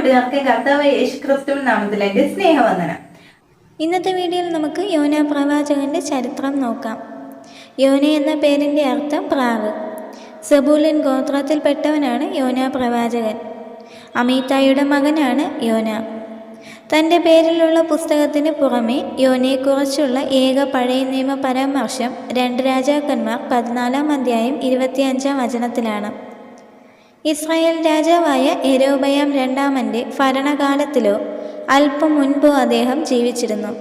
കൂട്ടുകാർക്ക് കർത്താവ് യേശു ക്രിസ്തുവിൻ നാമത്തിലേക്ക് സ്നേഹവന്ദനം. ഇന്നത്തെ വീഡിയോയിൽ നമുക്ക് യോന പ്രവാചകന്റെ ചരിത്രം നോക്കാം. യോന എന്ന പേരിന്റെ അർത്ഥം പ്രാവ്. സെബൂലിൻ ഗോത്രത്തിൽപ്പെട്ടവനാണ് യോന പ്രവാചകൻ. അമീതായുടെ മകനാണ് യോന. തന്റെ പേരിലുള്ള പുസ്തകത്തിന് പുറമെ യോനയെക്കുറിച്ചുള്ള ഏക പഴയ നിയമ പരാമർശം രണ്ട് രാജാക്കന്മാർ പതിനാലാം അധ്യായം ഇരുപത്തിയഞ്ചാം വചനത്തിലാണ്. ഇസ്രായേൽ രാജാവായ എരോബയാം രണ്ടാമന്റെ ഭരണകാലത്തിലോ അല്പം മുൻപോ അദ്ദേഹം ജീവിച്ചിരുന്നു.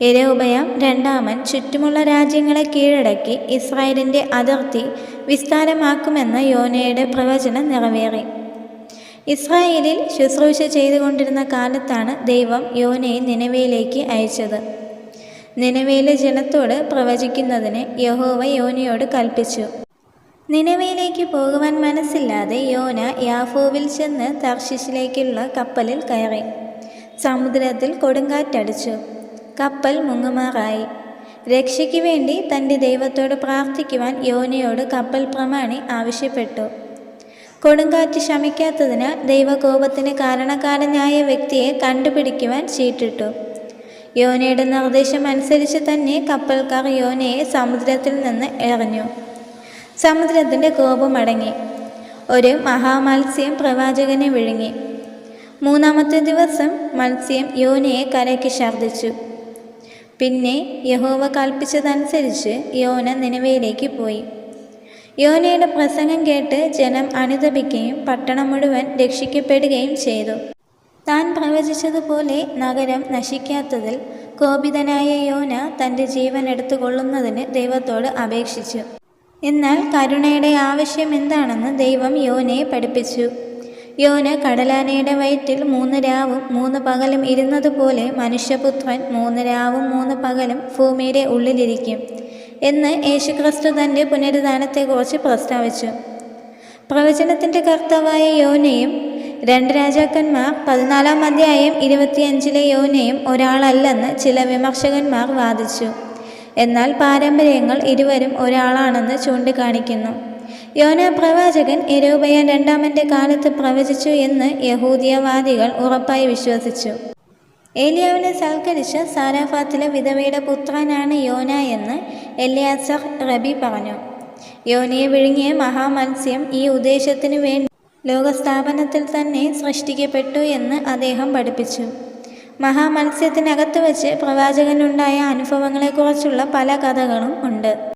എരോബയാം രണ്ടാമൻ ചുറ്റുമുള്ള രാജ്യങ്ങളെ കീഴടക്കി ഇസ്രായേലിന്റെ അതിർത്തി വിസ്താരമാക്കുമെന്ന യോനയുടെ പ്രവചനം നിറവേറി. ഇസ്രായേലിൽ ശുശ്രൂഷ ചെയ്തുകൊണ്ടിരുന്ന കാലത്താണ് ദൈവം യോനയെ നിലവയിലേക്ക് അയച്ചത്. നിലവയിലെ ജനത്തോട് പ്രവചിക്കുന്നതിന് യഹോവ യോനയോട് കൽപ്പിച്ചു. നിലവയിലേക്ക് പോകുവാൻ മനസ്സില്ലാതെ യോന യാഫോവിൽ ചെന്ന് തർശിശിലേക്കുള്ള കപ്പലിൽ കയറി. സമുദ്രത്തിൽ കൊടുങ്കാറ്റടിച്ചു. കപ്പൽ മുങ്ങുമാറായി. രക്ഷയ്ക്ക് വേണ്ടി തന്റെ ദൈവത്തോട് പ്രാർത്ഥിക്കുവാൻ യോനയോട് കപ്പൽ പ്രമാണി ആവശ്യപ്പെട്ടു. കൊടുങ്കാറ്റ് ശമിക്കാത്തതിനാൽ ദൈവകോപത്തിന് കാരണക്കാരനായ വ്യക്തിയെ കണ്ടുപിടിക്കുവാൻ ചീട്ടിട്ടു. യോനയുടെ നിർദ്ദേശം അനുസരിച്ച് തന്നെ കപ്പൽക്കാർ യോനയെ സമുദ്രത്തിൽ നിന്ന് എറിഞ്ഞു. സമുദ്രത്തിന്റെ കോപമടങ്ങി ഒരു മഹാമത്സ്യം പ്രവാചകനെ വിഴുങ്ങി. മൂന്നാമത്തെ ദിവസം മത്സ്യം യോനയെ കരയ്ക്ക് ഛർദ്ദിച്ചു. പിന്നെ യഹോവ കൽപ്പിച്ചതനുസരിച്ച് യോന നിലവയിലേക്ക് പോയി. യോനയുടെ പ്രസംഗം കേട്ട് ജനം അനുദപിക്കുകയും പട്ടണം മുഴുവൻ രക്ഷിക്കപ്പെടുകയും ചെയ്തു. താൻ പ്രവചിച്ചതുപോലെ നഗരം നശിക്കാത്തതിൽ കോപിതനായ യോന തന്റെ ജീവൻ എടുത്തുകൊള്ളുന്നതിന് ദൈവത്തോട് അപേക്ഷിച്ചു. എന്നാൽ കരുണയുടെ ആവശ്യം എന്താണെന്ന് ദൈവം യോനയെ പഠിപ്പിച്ചു. യോന കടലാനയുടെ വയറ്റിൽ മൂന്ന് രാവും മൂന്ന് പകലും ഇരുന്നതുപോലെ മനുഷ്യപുത്രൻ മൂന്ന് രാവും മൂന്ന് പകലും ഭൂമിയുടെ ഉള്ളിലിരിക്കും എന്ന് യേശുക്രിസ്തു തന്റെ പുനരുദ്ധാനത്തെക്കുറിച്ച് പ്രസ്താവിച്ചു. പ്രവചനത്തിന്റെ കർത്താവായ യോനയും രണ്ട് രാജാക്കന്മാർ പതിനാലാം അധ്യായം ഇരുപത്തിയഞ്ചിലെ യോനയും ഒരാളല്ലെന്ന് ചില വിമർശകന്മാർ വാദിച്ചു. എന്നാൽ പാരമ്പര്യങ്ങൾ ഇരുവരും ഒരാളാണെന്ന് ചൂണ്ടിക്കാണിക്കുന്നു. യോന പ്രവാചകൻ ഇരൂപയ രണ്ടാമന്റെ കാലത്ത് പ്രവചിച്ചു എന്ന് യഹൂദിയവാദികൾ ഉറപ്പായി വിശ്വസിച്ചു. ഏലിയാവിനെ സൽക്കരിച്ച സാരാഫാത്തിലെ വിധവയുടെ പുത്രനാണ് യോന എന്ന് എലിയാസർ റബി പറഞ്ഞു. യോനയെ വിഴുങ്ങിയ മഹാമത്സ്യം ഈ ഉദ്ദേശത്തിനു വേണ്ടി ലോകസ്ഥാപനത്തിൽ തന്നെ സൃഷ്ടിക്കപ്പെട്ടു എന്ന് അദ്ദേഹം പഠിപ്പിച്ചു. മഹാമത്സ്യത്തിനകത്ത് വച്ച് പ്രവാചകനുണ്ടായ അനുഭവങ്ങളെക്കുറിച്ചുള്ള പല കഥകളും ഉണ്ട്.